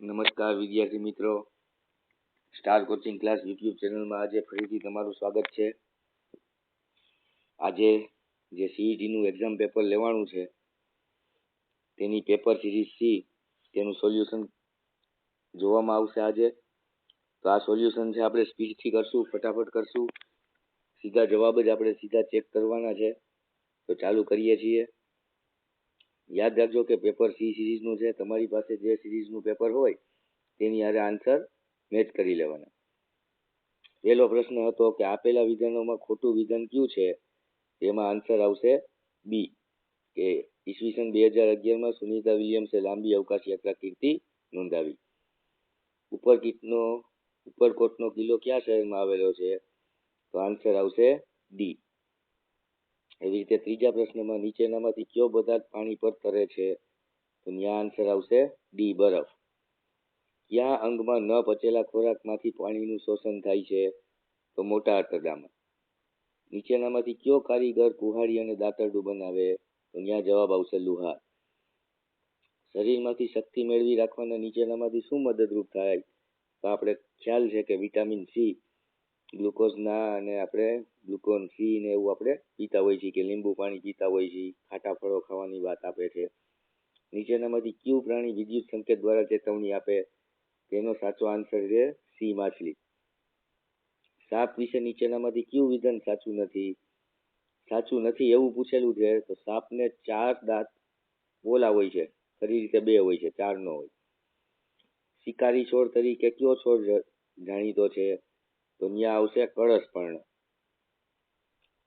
નમસ્કાર વિદ્યાર્થી મિત્રો. સ્ટાર કોચિંગ ક્લાસ યુટ્યુબ ચેનલમાં આજે ફરીથી તમારું સ્વાગત છે. આજે જે સીઈટીનું એક્ઝામ પેપર લેવાનું છે, તેની પેપર સિરીઝ સી તેનું સોલ્યુશન જોવામાં આવશે આજે. તો આ સોલ્યુશન છે, આપણે સ્પીડથી કરશું, ફટાફટ કરશું. સીધા જવાબ જ આપણે સીધા ચેક કરવાના છે. તો ચાલુ કરીએ છીએ. યાદ રાખજો કે પેપર સી સિરીઝનું છે, તમારી પાસે જે સિરીઝનું પેપર હોય, તેની હારે આન્સર મેચ કરી લેવાના. પહેલો પ્રશ્ન હતો કે આપેલા વિધાનોમાં ખોટું વિધાન કયું છે? તેમાં આન્સર આવશે બી કે ઈસવીસન બે હજાર અગિયારમાં સુનિતા વિલિયમ્સે લાંબી અવકાશ યાત્રા કીર્તિ નોંધાવી. ઉપરકીટનો, ઉપરકોટનો કિલ્લો કયા શહેરમાં આવેલો છે? તો આન્સર આવશે ડી એવી રીતે ત્રીજા પ્રશ્નમાં નીચેનામાંથી કયો પદાર્થ પાણી પર તરે છે? તો ત્યાં આન્સર આવશે ડી બરફ. કયા અંગમાં ન પચેલા ખોરાકમાંથી પાણીનું શોષણ થાય છે? તો મોટા આંતરડામાં નીચેનામાંથી કયો કારીગર કુહાડી અને દાંતરડું બનાવે? તો ત્યાં જવાબ આવશે લુહાર. શરીરમાંથી શક્તિ મેળવી રાખવાના નીચેનામાંથી શું મદદરૂપ થાય? તો આપણે ખ્યાલ છે કે વિટામિન સી ગ્લુકોઝના અને આપણે ગ્લુકોન સી ને એવું આપણે પીતા હોઈએ છીએ કે લીંબુ પાણી પીતા હોઈએ છીએ, ખાટા ફળો ખાવાની વાત આપે છે. નીચેનામાંથી કયું પ્રાણી વિદ્યુત સંકેત દ્વારા ચેતવણી આપે? તેનો સાચો આન્સર છે સી માછલી. સાપ વિશે નીચેનામાંથી કયું વિધાન સાચું નથી? સાચું નથી એવું પૂછેલું છે તો સાપને ચાર દાંત બોલા હોય છે. ખરી રીતે બે હોય છે, ચાર નો હોય. શિકારી છોડ તરીકે કયો છોડ જાણીતો છે? તો ત્યાં આવશે કળશપર્ણ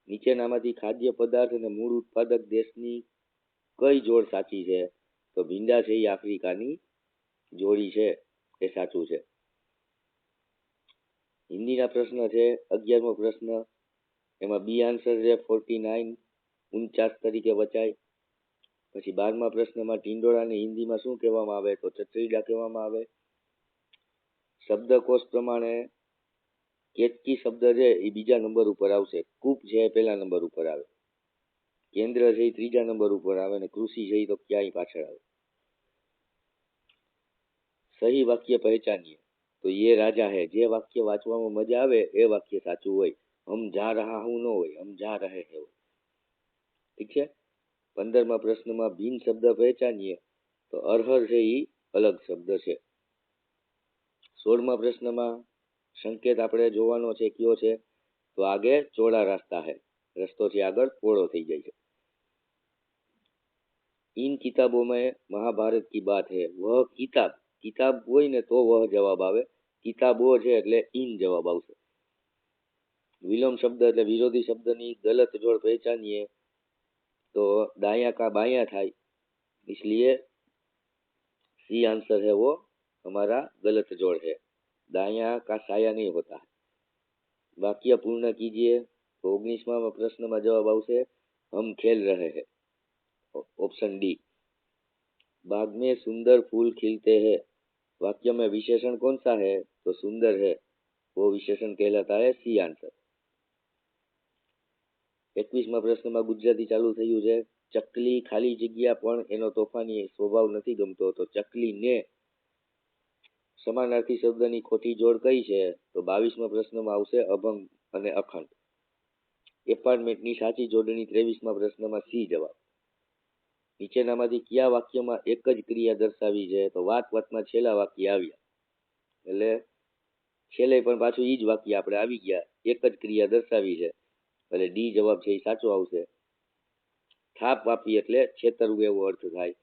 નીચેનામાંથી ખાદ્ય પદાર્થ અને મૂળ ઉત્પાદક દેશની કઈ જોડ સાચી છે? તો ભીંડા છે એ આફ્રિકાની જોડી છે, એ સાચું છે. હિન્દીના પ્રશ્ન છે, અગિયારમો પ્રશ્ન, એમાં બી આન્સર છે ફોર્ટી નાઇન, ઉનચાસ તરીકે વચાય. પછી બારમા પ્રશ્નમાં ટીંડોળાને હિન્દીમાં શું કહેવામાં આવે? તો ચચરીડા કહેવામાં આવે. શબ્દકોશ પ્રમાણે કેતકી શબ્દ છે એ બીજા નંબર ઉપર આવશે. કૂપ છે એ પહેલા નંબર ઉપર આવે. કેન્દ્ર છે એ ત્રીજા નંબર ઉપર આવે અને કૃષિ છે એ તો ક્યાંય પાછળ આવે. સહી વાક્ય પહેચાનીએ. તો એ રાજા હે, જે વાક્ય વાંચવામાં મજા આવે એ વાક્ય સાચું હોય. હમ જા રહા હું ન હોય, હમ જા રહે હે હોય. ઠીક છે? પંદરમા પ્રશ્નમાં ભીન શબ્દ પહેચાનીએ તો અરહર છે એ અલગ શબ્દ છે. સોળમા પ્રશ્નમાં સંકેત આપણે જોવાનો છે કયો છે તો આગે ચોડા રાસ્તા હે રસ્તો છે આગળ પોળો થઈ જાય છે इन किताबों में महाभारत की बात है वह किताब કિતાબ હોય ને તો વહ જવાબ આવે કિતાબો છે એટલે ઇન જવાબ આવશે વિલોમ શબ્દ એટલે વિરોધી શબ્દની ગલત જોડ પહેચાનીએ तो दाया का बाया था इसलिए सी आंसर है वो हमारा गलत जोड़ है दाया का साया नहीं होता है वाक्य पूर्ण कीजिए तो ओगनीसवा प्रश्न में जवाब આવશે हम खेल रहे हैं ऑप्शन डी बाग में सुंदर फूल खिलते हैं वाक्य में विशेषण कौन सा है तो सुंदर है वो विशेषण कहलाता है सी आंसर એકવીસમાં પ્રશ્નમાં ગુજરાતી ચાલુ થયું છે ચકલી ખાલી જગ્યા પણ એનો તોફાની સ્વભાવ નથી ગમતો તો ચકલીને સમાનાર્થી શબ્દની ખોટી જોડ કઈ છે? તો બાવીસમાં પ્રશ્નમાં આવશે અભંગ અને અખંડ. એપાર્ટમેન્ટની સાચી જોડણી ત્રેવીસમાં પ્રશ્નમાં સી જવાબ. નીચેનામાંથી કયા વાક્યમાં એક જ ક્રિયા દર્શાવી છે? તો વાત વાતમાં છેલ્લા વાક્ય આવ્યા. એટલે છેલ્લે પણ પાછું એ જ વાક્ય આપણે આવી ગયા. એક જ ક્રિયા દર્શાવી છે. એટલે ડી જવાબ છે એ સાચો આવશે. થાપ આપી એટલે છેતરવું એવો અર્થ થાય.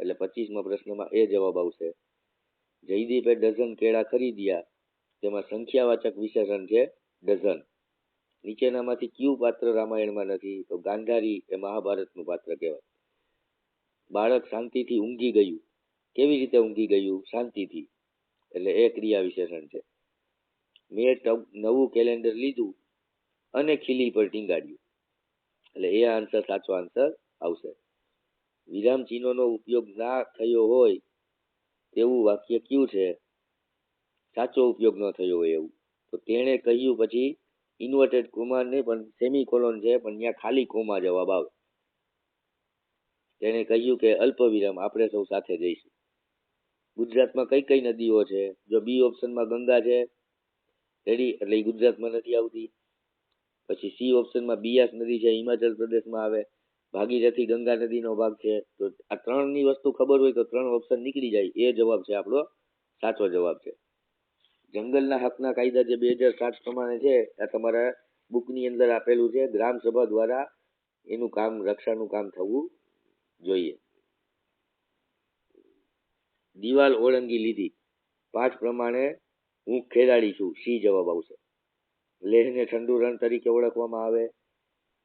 એટલે પચીસમાં પ્રશ્નમાં એ જવાબ આવશે. જયદીપે ડઝન કેળા ખરીદ્યા. તેમાં સંખ્યાવાચક વિશેષણ છે ડઝન. નીચેનામાંથી કયું પાત્ર રામાયણમાં નથી, તો ગાંધારી એ મહાભારતનું પાત્ર કહેવાય. બાળક શાંતિથી ઊંઘી ગયું. કેવી રીતે ઊંઘી ગયું? શાંતિથી. એટલે એ ક્રિયા વિશેષણ છે. મેં નવું કેલેન્ડર લીધું અને ખીલી પર ટીંગાડ્યું. એટલે એ આન્સર સાચો આન્સર આવશે. વિરામ ચિહ્નોનો ઉપયોગ ના થયો હોય તેવું વાક્ય કયું છે? સાચો ઉપયોગ ન થયો હોય એવું. તો તેણે કહ્યું પછી ઇન્વર્ટેડ કોમા નહીં પણ સેમી કોલોન છે, પણ ત્યાં ખાલી કોમા જવાબ આવે. તેણે કહ્યું કે, અલ્પ વિરામ, આપણે સૌ સાથે જઈશું. ગુજરાતમાં કઈ કઈ નદીઓ છે? જો બી ઓપ્શનમાં ગંગા છે, રેડી? એટલે ગુજરાતમાં નથી આવતી. પછી સી ઓપ્શનમાં બિયાસ નદી છે, હિમાચલ પ્રદેશમાં આવે. ભાગીરથી ગંગા નદીનો ભાગ છે. તો આ ત્રણની વસ્તુ ખબર હોય તો ત્રણ ઓપ્શન નીકળી જાય. એ જવાબ છે આપણો સાચો જવાબ છે. જંગલના હકના કાયદા જે બે હજાર સાત પ્રમાણે છે, આ તમારા બુકની અંદર આપેલું છે. ગ્રામ સભા દ્વારા એનું કામ, રક્ષાનું કામ થવું જોઈએ. દિવાલ ઓળંગી લીધી. પાંચ પ્રમાણે હું ખેલાડી છું. સી જવાબ આવશે. લેહને ઠંડુ રણ તરીકે ઓળખવામાં આવે.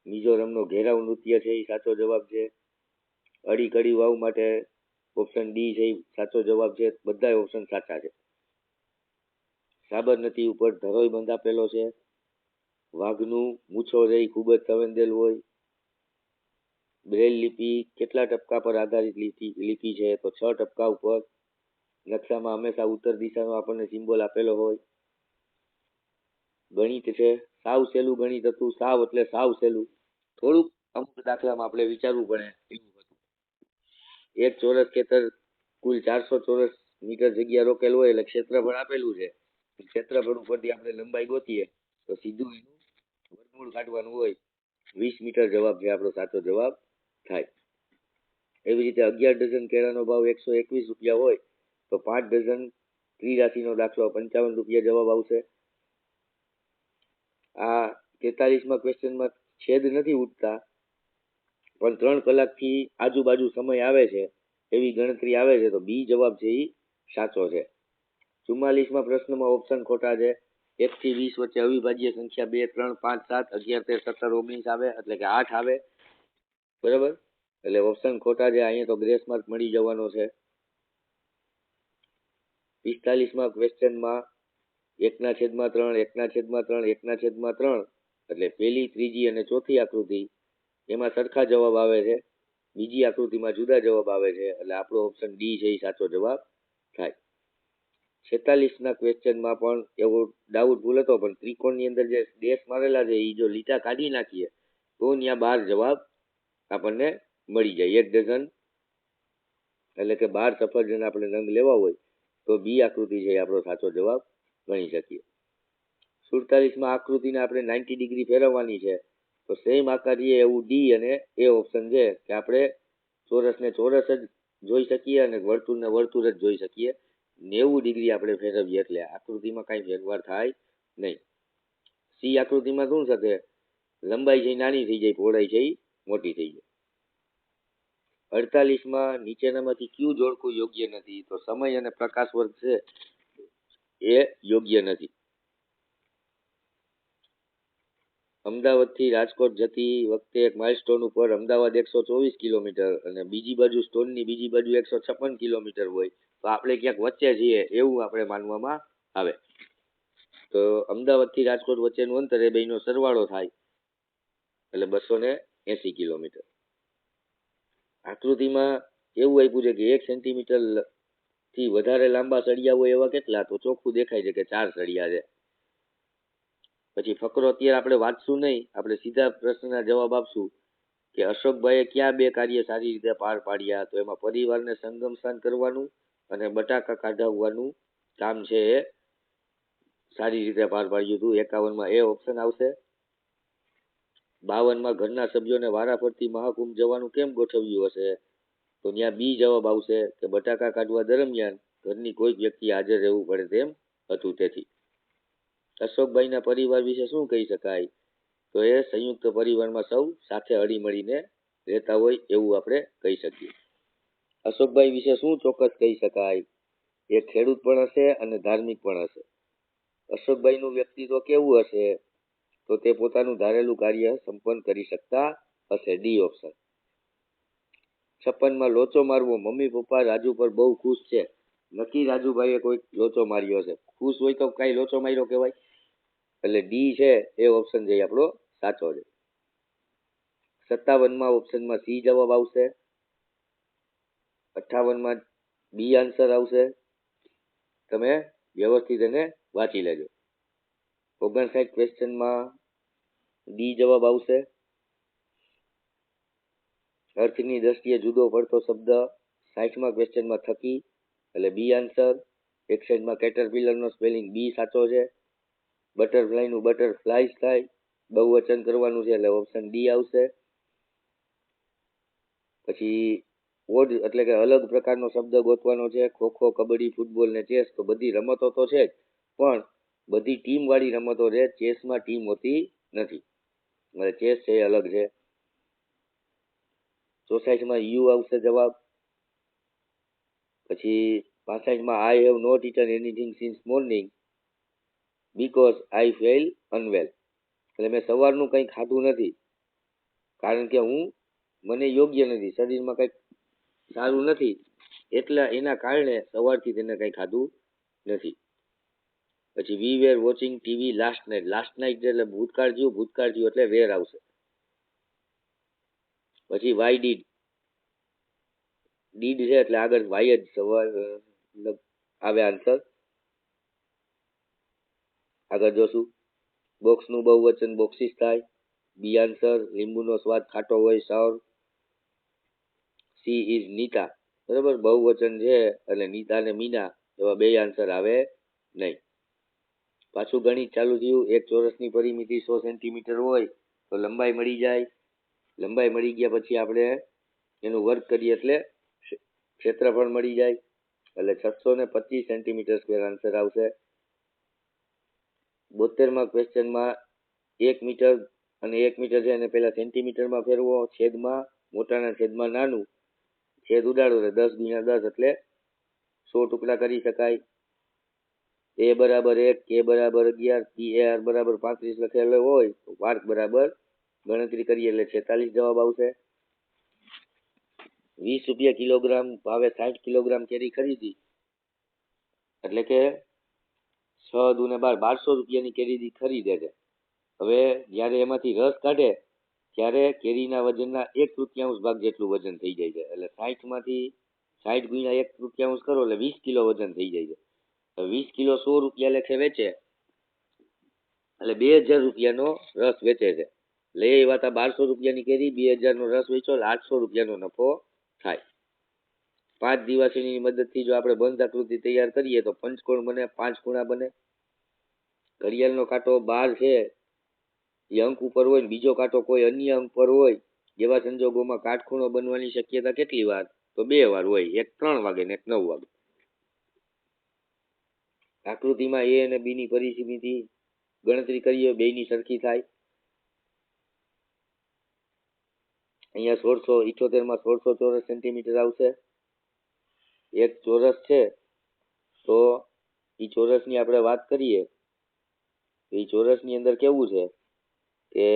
મિઝોરમનો ઘેરાવ નૃત્ય છે એ સાચો જવાબ છે. અડી કડી વાવ માટે ઓપ્શન ડી છે એ સાચો જવાબ છે. બધા ઓપ્શન સાચા છે. સાબરમતી ઉપર ધરોઈ બંધ આપેલો છે. વાઘનું મૂછો રહી ખૂબ જ સંવેદનશીલ હોય. બ્રેલ લિપિ કેટલા ટપકા પર આધારિત લિપિ લિપિ છે તો છ ટપકા ઉપર નકશામાં હંમેશા ઉત્તર દિશાનો આપણને સિમ્બોલ આપેલો હોય. ગણિત છે સાવ સહેલું ગણિત હતું. સાવ એટલે સાવ સહેલું. થોડુંક અમુક દાખલામાં આપણે વિચારવું પડે એવું હતું. એક ચોરસ ખેતર, કુલ ચારસો ચોરસ મીટર જગ્યા રોકેલ હોય એટલે ક્ષેત્રફળ આપેલું છે. ક્ષેત્રફળ ઉપરથી આપણે લંબાઈ ગોતીએ તો સીધું એનું વર્ગમૂળ કાઢવાનું હોય. વીસ મીટર જવાબ છે આપણો સાચો જવાબ થાય. એવી રીતે અગિયાર ડઝન કેળાનો ભાવ એકસો એકવીસ રૂપિયા હોય તો પાંચ ડઝન ત્રિરાશીનો દાખલો પંચાવન રૂપિયા જવાબ આવશે. આ તેતાલીસમાં ક્વેશ્ચનમાં છેદ નથી ઉઠતા. પણ ત્રણ કલાકથી આજુબાજુ સમય આવે છે, એવી ગણતરી આવે છે, તો બી જવાબ છે એ સાચો છે. ચુમ્માલીસમાં પ્રશ્નમાં ઓપ્શન ખોટા છે. એકથી વીસ વચ્ચે અવિભાજ્ય સંખ્યા બે, ત્રણ, પાંચ, સાત, અગિયાર, તેર, સત્તર, ઓગણીસ આવે, એટલે કે આઠ આવે. બરાબર? એટલે ઓપ્શન ખોટા છે, અહીંયા તો ગ્રેસ માર્ક મળી જવાનો છે. પિસ્તાલીસમાં ક્વેશ્ચનમાં એકના છેદમાં ત્રણ, એકના છેદમાં ત્રણ, એકના છેદમાં ત્રણ. એટલે પહેલી, ત્રીજી અને ચોથી આકૃતિ એમાં સરખા જવાબ આવે છે. બીજી આકૃતિમાં જુદા જવાબ આવે છે. એટલે આપણો ઓપ્શન ડી છે એ સાચો જવાબ થાય. છેતાલીસના ક્વેશ્ચનમાં પણ એવો ડાઉટફુલ હતો, પણ ત્રિકોણની અંદર જે ડેશ મારેલા છે એ જો લીટા કાઢી નાખીએ, તો ત્યાં બાર જવાબ આપણને મળી જાય. એક ડઝન એટલે કે બાર સફરજન આપણે રંગ લેવા હોય, તો બી આકૃતિ છે એ આપણો સાચો જવાબ ગણી શકીએ. સુડતાલીસમાં આકૃતિને આપણે નાઇન્ટી ડિગ્રી ફેરવવાની છે. તો સેમ આકારીએ એવું ડી અને એ ઓપ્શન છે કે આપણે ચોરસને ચોરસ જ જોઈ શકીએ અને વર્તુળને વર્તુળ જ જોઈ શકીએ. નેવું ડિગ્રી આપણે ફેરવીએ એટલે આકૃતિમાં કાંઈ ફેરફાર થાય નહીં. સી આકૃતિમાં શું થશે? લંબાઈ છે નાની થઈ જાય, પહોળાઈ છે મોટી થઈ જાય. અડતાલીસમાં નીચેનામાંથી ક્યુ જોડકું યોગ્ય નથી. તો સમય અને પ્રકાશ વર્ગ છે એ યોગ્ય નથી. અમદાવાદથી રાજકોટ જતી વખતે એક માઇલસ્ટોન ઉપર અમદાવાદ એકસો ચોવીસ કિલોમીટર અને બીજી બાજુ સ્ટોનની બીજી બાજુ એકસો છપ્પન કિલોમીટર હોય. તો આપણે ક્યાંક વચ્ચે છીએ એવું આપણે માનવામાં આવે. તો અમદાવાદથી રાજકોટ વચ્ચેનું અંતર એ બેનો સરવાળો થાય. એટલે બસો ને એસી કિલોમીટર. આકૃતિમાં એવું આપ્યું છે કે એક સેન્ટીમીટરથી વધારે લાંબા સળિયા હોય એવા કેટલા? તો ચોખ્ખું દેખાય છે કે ચાર સળિયા છે. પછી ફકરો અત્યારે આપણે વાંચશું નહીં, આપણે સીધા પ્રશ્નના જવાબ આપશું કે અશોકભાઈએ ક્યાં બે કાર્ય સારી રીતે પાર પાડ્યા, તો એમાં પરિવારને સંગમ સ્થાન કરવાનું અને બટાકા કાઢાવવાનું કામ છે એ સારી રીતે પાર પાડ્યું હતું. એકાવનમાં એ ઓપ્શન આવશે. બાવનમાં ઘરના સભ્યોને વારાફરતી મહાકુંભ જવાનું કેમ ગોઠવ્યું હશે? તો ત્યાં બી જવાબ આવશે કે બટાકા કાઢવા દરમિયાન ઘરની કોઈક વ્યક્તિ હાજર રહેવું પડે તેમ હતું તેથી. અશોકભાઈના પરિવાર વિશે શું કહી શકાય? તો એ સંયુક્ત પરિવારમાં સૌ સાથે હળીમળીને રહેતા હોય એવું આપણે કહી શકીએ. અશોકભાઈ વિશે શું ચોક્કસ કહી શકાય? એ ખેડૂત પણ હશે અને ધાર્મિક પણ હશે. અશોકભાઈનું વ્યક્તિત્વ કેવું હશે? તો તે પોતાનું ધારેલું કાર્ય સંપન્ન કરી શકતા હશે, ડી ઓપ્શન. છપ્પનમાં લોચો મારવો. મમ્મી પપ્પા રાજુ પર બહુ ખુશ છે. નક્કી રાજુભાઈએ કોઈ લોચો માર્યો હશે. ખુશ હોય તો કઈ લોચો માર્યો કહેવાય. એટલે ડી છે એ ઓપ્શન છે આપણો સાચો છે. સત્તાવનમાં ઓપ્શનમાં સી જવાબ આવશે. અઠ્ઠાવનમાં બી આન્સર આવશે. તમે વ્યવસ્થિત એને વાંચી લેજો. ઓગણસાઠ ક્વેશ્ચનમાં ડી જવાબ આવશે. અર્થની દ્રષ્ટિએ જુદો પડતો શબ્દ સાઠમાં ક્વેશ્ચનમાં થકી, એટલે બી આન્સર એક સાઈડમાં કેટરપિલરનો સ્પેલિંગ બી સાચો છે. બટરફ્લાયનું બટરફ્લાઇઝ થાય. બહુવચન કરવાનું છે એટલે ઓપ્શન ડી આવશે. પછી ઓડ એટલે કે અલગ પ્રકારનો શબ્દ ગોતવાનો છે. ખોખો કબડ્ડી, ફૂટબોલ ને ચેસ તો બધી રમતો તો છે પણ બધી ટીમ વાળી રમતો છે, ચેસમાં ટીમ હોતી નથી. એટલે ચેસ છે એ અલગ છે. ચોસાઠમાં યુ આવશે જવાબ. પછી પાસઠમાં I have not eaten anything since morning because I fell unwell એટલે મેં સવારનું કંઈ ખાધું નથી. કારણ કે હું મને યોગ્ય નથી. શરીરમાં કંઈક સારું નથી. એટલે એના કારણે સવારથી તેને કંઈ ખાધું નથી. પછી we were watching TV last night last night એટલે ભૂતકાળ થયું. ભૂતકાળ થયું એટલે વેર આવશે. પછી વાય ડીડ ડીડ છે એટલે આગળ વાય જ સવાર આવે આન્સર આગળ જોશું. બોક્સનું બહુવચન બોક્સિસ થાય. બી આન્સર લીંબુનો સ્વાદ ખાટો હોય, સૌર. She is Nita. બરાબર? બહુવચન છે એટલે નીતા ને મીના એવા બે આન્સર આવે નહીં. પાછું ગણિત ચાલુ થયું. એક ચોરસની પરિમિતિ સો સેન્ટીમીટર હોય તો લંબાઈ મળી જાય. લંબાઈ મળી ગયા પછી આપણે એનું વર્ક કરીએ એટલે ક્ષેત્રફળ મળી જાય. એટલે છસો ને પચીસ સેન્ટીમીટર સ્ક્વેર આન્સર આવશે. બોતેરમાં ક્વેશ્ચનમાં એક મીટર અને એક મીટર છે એને પહેલાં સેન્ટીમીટરમાં ફેરવો. છેદમાં, મોટાના છેદમાં નાનું. છેદ ઉડાડો દસ ગુણ્યા દસ એટલે સો ટુકડા કરી શકાય. એ બરાબર એક, કે બરાબર અગિયાર, પી, એ, આર બરાબર પાંત્રીસ લખેલો હોય તો માર્ક બરાબર ગણતરી કરીએ એટલે છેતાલીસ જવાબ આવશે. વીસ રૂપિયા કિલોગ્રામ ભાવે સાઠ કિલોગ્રામ કેરી ખરીદી. એટલે કે છ દુને બાર, બારસો રૂપિયાની કેરી ખરીદે છે હવે જ્યારે એમાંથી રસ કાઢે, ત્યારે કેરીના વજનના એક તૃતીયાંશ ભાગ જેટલું વજન થઈ જાય છે. એટલે સાઠમાંથી સાઠ ગુણ્યા એક તૃતીયાંશ કરો, એટલે વીસ કિલો વજન થઈ જાય છે. વીસ કિલો સો રૂપિયા લેખે વેચે, એટલે બે હજાર રૂપિયાનો રસ વેચે છે. એટલે એ વાત બારસો રૂપિયાની કેરી, બે હજારનો રસ વેચો, એટલે આઠસો રૂપિયાનો નફો થાય. પાંચ દિવાસીની મદદથી જો આપણે બંધ આકૃતિ તૈયાર કરીએ તો પંચકોણ બને પાંચ ખૂણા બને. ઘડિયાળનો કાંટો બાર છે, એ અંક ઉપર હોય ને બીજો કાંટો કોઈ અન્ય અંક પર હોય, એવા સંજોગોમાં કાટખૂણો બનવાની શક્યતા કેટલી વાર? તો બે વાર હોય, એક ત્રણ વાગે ને એક નવ વાગે. આકૃતિમાં એ અને બી ની પરિસ્થિતિ ગણતરી કરીએ બેની સરખી થાય. અહીંયા સોળસો ઇઠોતેરમાં સોળસો ચોરસ સેન્ટીમીટર આવશે. એક ચોરસ છે, તો એ ચોરસની આપણે વાત કરીએ, તો એ ચોરસની અંદર કેવું છે કે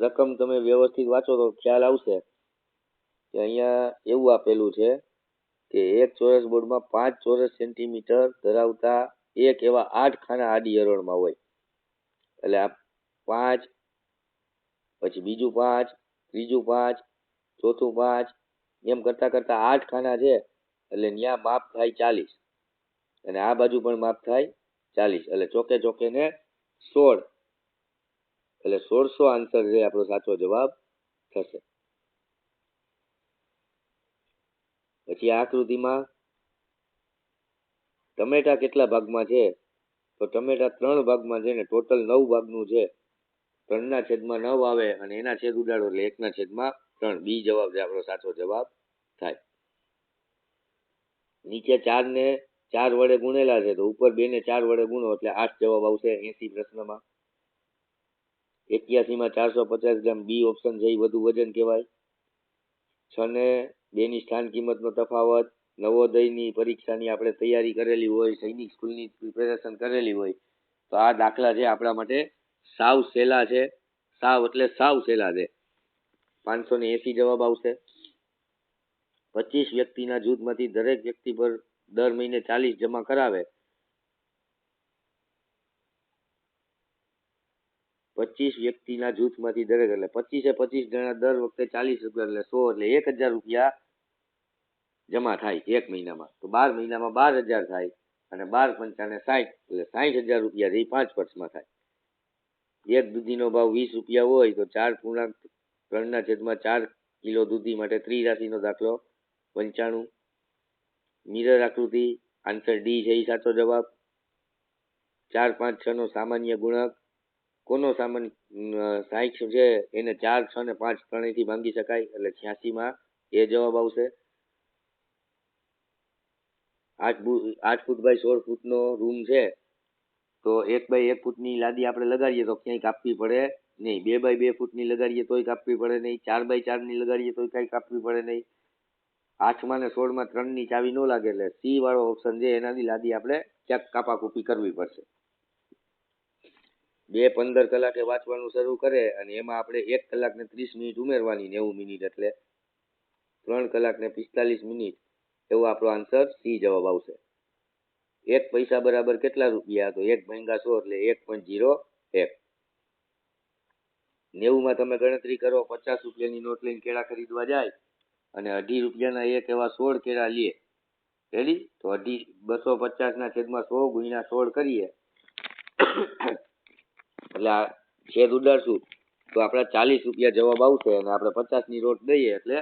રકમ તમે વ્યવસ્થિત વાંચો તો ખ્યાલ આવશે કે અહીંયા એવું આપેલું છે કે એક ચોરસ બોર્ડમાં પાંચ ચોરસ સેન્ટીમીટર ધરાવતા એક એવા આઠ ખાના આડી હરોળમાં હોય. એટલે આ પાંચ, પછી બીજું પાંચ, ત્રીજું પાંચ, ચોથું પાંચ એમ કરતા કરતા આઠ ખાના છે, એટલે ત્યાં માપ થાય ચાલીસ. અને આ બાજુ પણ માપ થાય ચાલીસ. એટલે ચોકે ચોકે ને સોળ. એટલે સોળસો આન્સર છે આપણો સાચો જવાબ થશે. પછી આ આકૃતિમાં ટમેટા કેટલા ભાગમાં છે? તો ટમેટા ત્રણ ભાગમાં છે ને ટોટલ નવ ભાગનું છે. ત્રણના છેદમાં નવ આવે અને એના છેદ ઉડાડો એટલે એકના છેદમાં ત્રણ બી જવાબ છે, આપણો સાચો જવાબ થાય. નીચે ચાર ને ચાર વડે ગુણેલા છે, તો ઉપર બે ને ચાર વડે ગુણો, એટલે આઠ જવાબ આવશે એસી પ્રશ્નમાં. એક્યાસી માં ચારસો પચાસ ગ્રામ બી ઓપ્શન છે વધુ વજન કહેવાય. છ ને બે ની સ્થાન કિંમતનો તફાવત, નવોદયની પરીક્ષાની આપણે તૈયારી કરેલી હોય, સૈનિક સ્કૂલની પ્રિપેરેશન કરેલી હોય, તો આ દાખલા છે આપણા માટે સાવ સહેલા છે. સાવ એટલે સાવ સહેલા છે. પાંચસો ને એસી જવાબ આવશે. પચીસ વ્યક્તિના જૂથમાંથી દરેક વ્યક્તિ પર દર મહિને ચાલીસ જમા કરાવે. પચીસ વ્યક્તિના જૂથમાંથી દરેક, એટલે પચીસે પચીસ જણા દર વખતે ચાલીસ રૂપિયા, એટલે સો, એટલે એક હજાર રૂપિયા જમા થાય એક મહિનામાં. તો બાર મહિનામાં બાર હજાર થાય અને બાર પંચાને સાઠ એટલે સાઠ હજાર રૂપિયા રહી પાંચ વર્ષમાં થાય. એક દૂધીનો ભાવ વીસ રૂપિયા હોય તો ચાર પૂર્ણાંક ત્રણના છેદમાં ચાર કિલો દૂધી માટે ત્રિરાશીનો દાખલો પંચાણું. મિરર આકૃતિ આન્સર ડી છે એ સાચો જવાબ. ચાર પાંચ છ નો સામાન્ય ગુણક. કોનો સામાન્ય સાહીઠ છે? એને ચાર છ ને પાંચ ત્રણેયથી ભાંગી શકાય, એટલે છ્યાસી માં એ જવાબ આવશે. આઠ આઠ ફૂટ બાય સોળ ફૂટનો રૂમ છે, તો એક બાય એક ફૂટની લાદી આપણે લગાડીએ તો ક્યાંય કાપવી પડે. નહીં, બે બાય બે ફૂટની લગાડીએ તોય કાપવી પડે નહીં, ચાર બાય ચારની લગાડીએ તોય કાંઈ કાપવી પડે નહીં. આઠમાં ને સોળમાં ત્રણની ચાવી ન લાગે એટલે સી વાળો ઓપ્શન છે એનાથી લાદી આપણે ક્યાંક કાપાકૂપી કરવી પડશે. બે પંદર કલાકે વાંચવાનું શરૂ કરે અને એમાં આપણે એક કલાક ને ત્રીસ મિનિટ ઉમેરવાની નેવું મિનિટ એટલે ત્રણ કલાક ને પિસ્તાલીસ મિનિટ એવો આપણો આન્સર સી જવાબ આવશે. એક પૈસા બરાબર કેટલા રૂપિયા? તો એક ભાંગા સો એટલે એક પોઈન્ટ જીરો એક. નેવુંમાં તમે ગણતરી કરો, પચાસ રૂપિયાની નોટ લઈને કેળા ખરીદવા જાય અને અઢી રૂપિયાના એક એવા સોળ કેળા લે. રેડી? તો અઢી, બસો પચાસના છેદમાં સો ગુણ્યા સોળ કરીએ. એટલે આ છેદ ઉડાડશું. તો આપણા ચાલીસ રૂપિયા જવાબ આવશે અને આપણે પચાસની નોટ દઈએ એટલે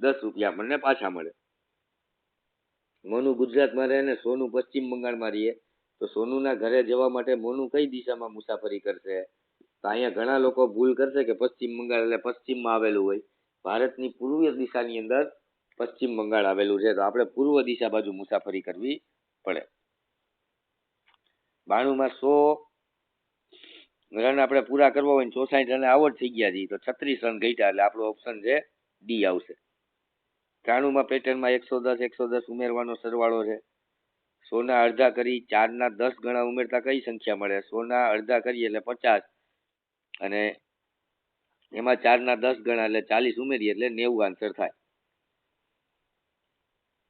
દસ રૂપિયા આપણને પાછા મળે. મોનુ ગુજરાતમાં રહે ને સોનું પશ્ચિમ બંગાળમાં રહીએ, તો સોનુના ઘરે જવા માટે મોનુ કઈ દિશામાં મુસાફરી કરશે? તો અહીંયા ઘણા લોકો ભૂલ કરશે કે પશ્ચિમ બંગાળ એટલે પશ્ચિમમાં આવેલું હોય. ભારતની પૂર્વીય દિશાની અંદર પશ્ચિમ બંગાળ આવેલું છે. તો આપણે પૂર્વ દિશા બાજુ મુસાફરી કરવી પડે. બાણુંમાં સો રન આપણે પૂરા કરવા હોય ને ચોસાઠ રન આઉટ થઈ ગયા છીએ. તો છત્રીસ રન ઘટ્યા એટલે આપણો ઓપ્શન છે ડી આવશે. ત્રાણુંમાં પેટર્નમાં એકસો દસ એકસો દસ ઉમેરવાનો સરવાળો છે. સોના અડધા કરી ચારના દસ ગણા ઉમેરતા કઈ સંખ્યા મળે? સોના અડધા કરીએ એટલે પચાસ. અને એમાં ચારના દસ ગણા એટલે ચાલીસ ઉમેરીએ એટલે નેવું આન્સર થાય.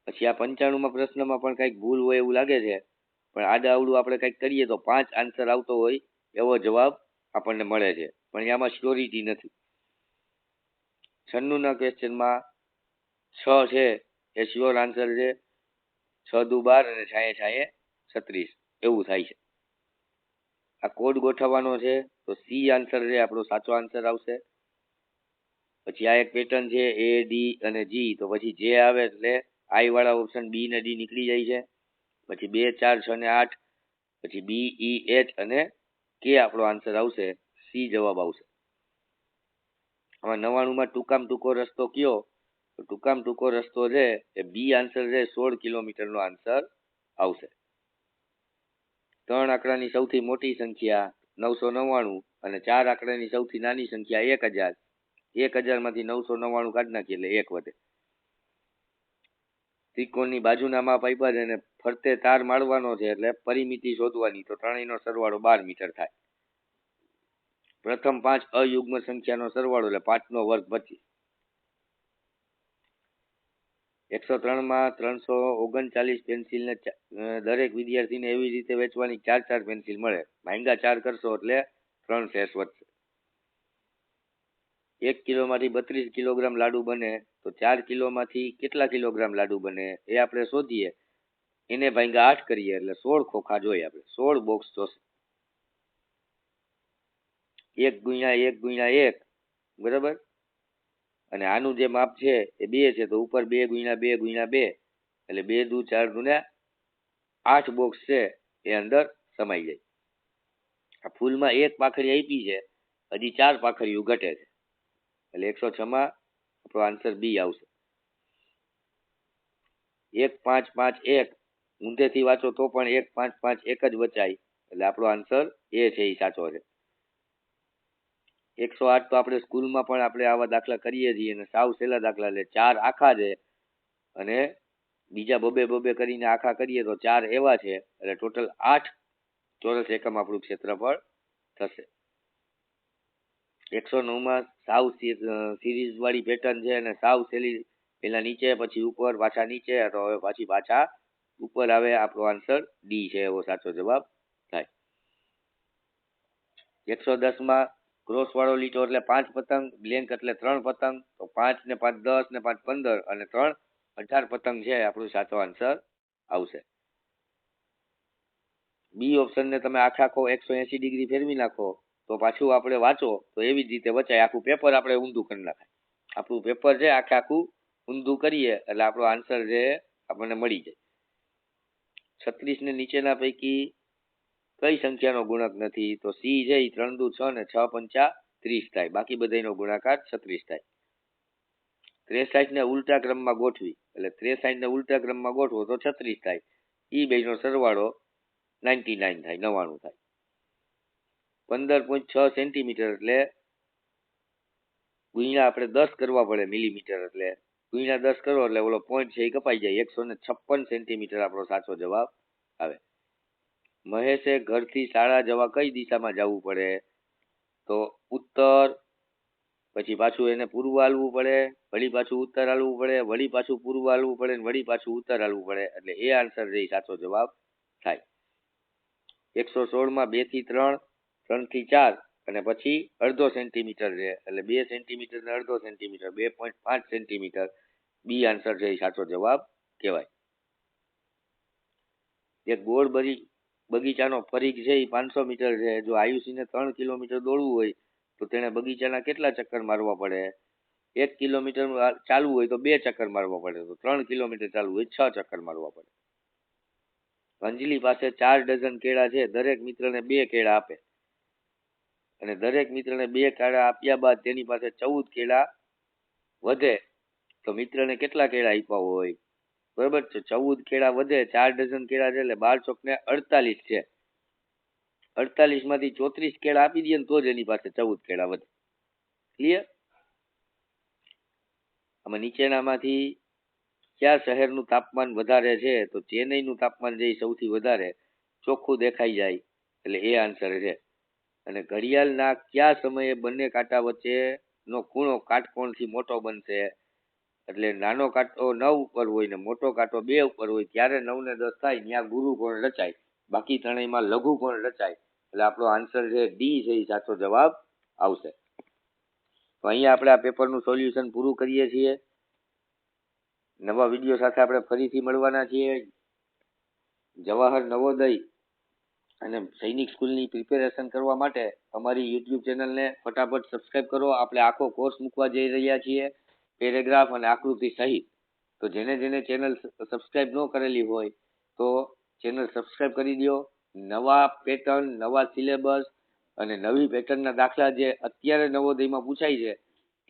પછી આ પંચાણુંમાં પ્રશ્નમાં પણ કંઈક ભૂલ હોય એવું લાગે છે, પણ આડા આવડું આપણે કંઈક કરીએ તો પાંચ આન્સર આવતો હોય એવો જવાબ આપણને મળે છે. પણ આમાં શ્યોરિટી નથી. છન્નુંના ક્વેશ્ચનમાં છ છે એ શ્યોર આન્સર છે. છ દુ બાર અને છાયે છાયે છત્રીસ. એવું થાય છે. આ કોડ ગોઠવવાનો છે, તો સી આન્સર છે, આપણો સાચો આન્સર આવશે. પછી આ એક પેટર્ન છે એ ડી અને જી તો પછી જે આવે એટલે આઈ વાળા ઓપ્શન બી ને ડી નીકળી જાય છે. પછી બે, ચાર, છ ને આઠ, પછી બી ઈ એચ અને કે આપણો આન્સર આવશે. સી જવાબ આવશે. આમાં નવાણુંમાં ટૂંકામ ટૂંકો રસ્તો કયો? તો ટૂંકામ ટૂંકો રસ્તો છે એ બી આન્સર છે, સોળ કિલોમીટરનો આન્સર આવશે. ત્રણ આંકડાની સૌથી મોટી સંખ્યા નવસો નવ્વાણું અને ચાર આંકડાની સૌથી નાની સંખ્યા એક હજાર. એક હજારમાંથી નવસો નવ્વાણું કાઢી નાખીએ એટલે એક વધે. ત્રિકોણની બાજુના માપ આપ્યા છે અને ફરતે તાર માળવાનો છે એટલે પરિમિતિ શોધવાની, તો ત્રણેયનો સરવાળો બાર મીટર થાય. પ્રથમ પાંચ અયુગ્મ સંખ્યાનો સરવાળો એટલે પાંચનો વર્ગ પચીસ. એકસો ત્રણમાં ત્રણસો ઓગણચાલીસ પેન્સિલને દરેક વિદ્યાર્થીને એવી રીતે વેચવાની ચાર ચાર પેન્સિલ મળે. ભાંગા ચાર કરશો એટલે ત્રણ શેષ વધશે. એક કિલોમાંથી બત્રીસ કિલોગ્રામ લાડુ બને તો ચાર કિલોમાંથી કેટલા કિલોગ્રામ લાડુ બને એ આપણે શોધીએ. એને ભાંગા આઠ કરીએ એટલે સોળ ખોખા જોઈએ આપણે. સોળ બોક્સ જોશે. એક ગુણ્યા એક ગુણ્યા એક, બરાબર? અને આનું જે માપ છે, એ બે છે, તો ઉપર બે ગુણ્યા બે ગુણ્યા બે, એટલે બે દુ ચાર દુ આઠ બોક્સ છે, એ અંદર સમાઈ જાય. આ ફૂલમાં એક પાખડી આપી છે, હજી ચાર પાખડીઓ ઘટે છે. એટલે એકસો છ માં આપણો આન્સર બી આવશે. એક પાંચ પાંચ એક, ઊંધેથી વાંચો તો પણ એક પાંચ પાંચ એક જ વચાય. એટલે આપણો આન્સર એ છે, એ સાચો છે. એકસો આઠ તો આપણે સ્કૂલમાં પણ આપણે આવા દાખલા કરીએ છીએ અને સાવ સહેલા દાખલા એટલે ચાર આખા છે અને બીજા બબે બબે કરીને આખા કરીએ તો ચાર એવા છે. એટલે ટોટલ આઠ ચોરસ એકમ આપણું ક્ષેત્રફળ થશે. એકસો નવમાં સાવ સિરીઝ વાળી પેટર્ન છે અને સાવ સહેલી પેલા નીચે, પછી ઉપર, પાછા નીચે, તો હવે પાછી પાછા ઉપર આવે આપણો આન્સર ડી છે એવો સાચો જવાબ થાય. એકસો દસમાં ક્રોસ વાળો લીટો એટલે પાંચ પતંગ, બ્લેન્ક એટલે ત્રણ પતંગ, તો પાંચ ને પાંચ દસ ને પાંચ પંદર અને ત્રણ અઢાર પતંગ છે આપણું સાચો આન્સર આવશે. બી ઓપ્શન ને તમે આખા આખો એકસો એસી ડિગ્રી ફેરવી નાખો, તો પાછું આપણે વાંચો, તો એવી જ રીતે વચાય. આખું પેપર આપણે ઊંધું કરી નાખાય આપણું પેપર છે આખે આખું ઊંધું કરીએ, એટલે આપણો આન્સર છે આપણને મળી જાય. છત્રીસ ને નીચેના પૈકી કઈ સંખ્યાનો ગુણક નથી તો સી છે એ ત્રણ દુ છ ને છ પંચા ત્રીસ થાય. બાકી બધાનો ગુણાકાર છત્રીસ થાય. ત્રેસાઠ ને ઉલટા ક્રમમાં ગોઠવી. એટલે ત્રેસાઠ ને ઉલટા ક્રમમાં ગોઠવો તો છત્રીસ થાય. ઈ બેનો સરવાળો નાઇન્ટી નાઇન થાય નવાણું થાય. પંદર પોઈન્ટ છ સેન્ટીમીટર એટલે ગુણ્યા આપણે દસ કરવા પડે મિલીમીટર એટલે. ગુણ્યા દસ કરો એટલે ઓલો પોઈન્ટ છે એ કપાઈ જાય. એકસો ને છપ્પન સેન્ટીમીટર આપણો સાચો જવાબ આવે. મહેશે ઘરથી શાળા જવા કઈ દિશામાં જવું પડે? તો ઉત્તર, પછી પાછું એને પૂર્વ હાલવું પડે, વળી પાછું ઉત્તર હાલવું પડે, વળી પાછું પૂર્વ હાલવું પડે ને વળી પાછું ઉત્તર હાલવું પડે. એટલે એ આન્સર જે ઈ સાચો જવાબ થાય. એકસો સોળમાં બેથી ત્રણ ત્રણથી ચાર અને પછી અડધો સેન્ટીમીટર છે. એટલે બે સેન્ટીમીટર ને અડધો સેન્ટીમીટર બે પોઈન્ટ પાંચ સેન્ટીમીટર બી આન્સર છે એ સાચો જવાબ કહેવાય. એક ગોળ બગી બગીચાનો પરિઘ છે એ પાંચસો મીટર છે. જો આયુષીને ત્રણ કિલોમીટર દોડવું હોય, તો તેણે બગીચાના કેટલા ચક્કર મારવા પડે? એક કિલોમીટર ચાલવું હોય તો બે ચક્કર મારવા પડે. તો ત્રણ કિલોમીટર ચાલવું હોય, છ ચક્કર મારવા પડે. અંજલિ પાસે ચાર ડઝન કેળા છે. દરેક મિત્રને બે કેળા આપે. અને દરેક મિત્રને બે કેળા આપ્યા બાદ તેની પાસે ચૌદ કેળા વધે. તો મિત્રને કેટલા કેળા આપ્યા હોય? બરોબર છે? ચૌદ કેળા વધે, ચાર ડઝન કેળા છે એટલે બાર ચોક ને અડતાલીસ છે. અડતાલીસમાંથી ચોત્રીસ કેળા આપી દઈએ તો જ એની પાસે ચૌદ કેળા વધે. ક્લિયર આમાં નીચેનામાંથી કયા શહેરનું તાપમાન વધારે છે? તો ચેન્નઈનું તાપમાન જે સૌથી વધારે ચોખ્ખું દેખાઈ જાય, એટલે એ આન્સર છે. અને ઘડિયાળના કયા સમયે બંને કાંટા વચ્ચે નો ખૂણો કાટકોણથી મોટો બનશે? એટલે નાનો કાંટો નવ ઉપર હોય ને મોટો કાંટો બે ઉપર હોય, ત્યારે નવ ને દસ થાય, ત્યાં ગુરુ કોણ રચાય? બાકી ત્રણેયમાં લઘુ કોણ રચાય? એટલે આપણો આન્સર છે ડી છે એ સાચો જવાબ આવશે. તો અહીંયા આપણે આ પેપરનું સોલ્યુશન પૂરું કરીએ છીએ. નવા વીડિયો સાથે આપણે ફરીથી મળવાના છીએ. જવાહર નવોદય અને સૈનિક સ્કૂલની પ્રિપેરેશન કરવા માટે અમારી યુટ્યુબ ચેનલને ફટાફટ સબસ્ક્રાઈબ કરો. આપણે આખો કોર્સ મૂકવા જઈ રહ્યા છીએ. પેરેગ્રાફ અને આકૃતિ સહિત. તો જેને જેને ચેનલ સબસ્ક્રાઇબ ન કરેલી હોય, તો ચેનલ સબસ્ક્રાઇબ કરી દો. નવા પેટર્ન, નવા સિલેબસ અને નવી પેટર્નના દાખલા જે અત્યારે નવોદયમાં પૂછાય છે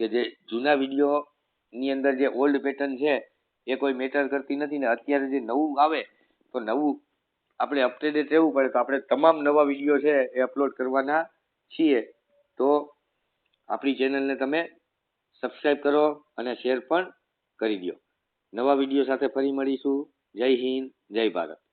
કે જે જૂના વિડીયોની અંદર જે ઓલ્ડ પેટર્ન છે, એ કોઈ મેટર કરતી નથી ને અત્યારે જે નવું આવે, તો નવું આપણે અપડેટેડ રહેવું પડે તો આપણે તમામ નવા વીડિયો છે એ અપલોડ કરવાના છીએ. તો આપણી ચેનલને તમે સબસ્ક્રાઇબ કરો અને શેર પણ કરી દો નવા વીડિયો સાથે ફરી મળીશું. જય હિન્દ, જય ભારત.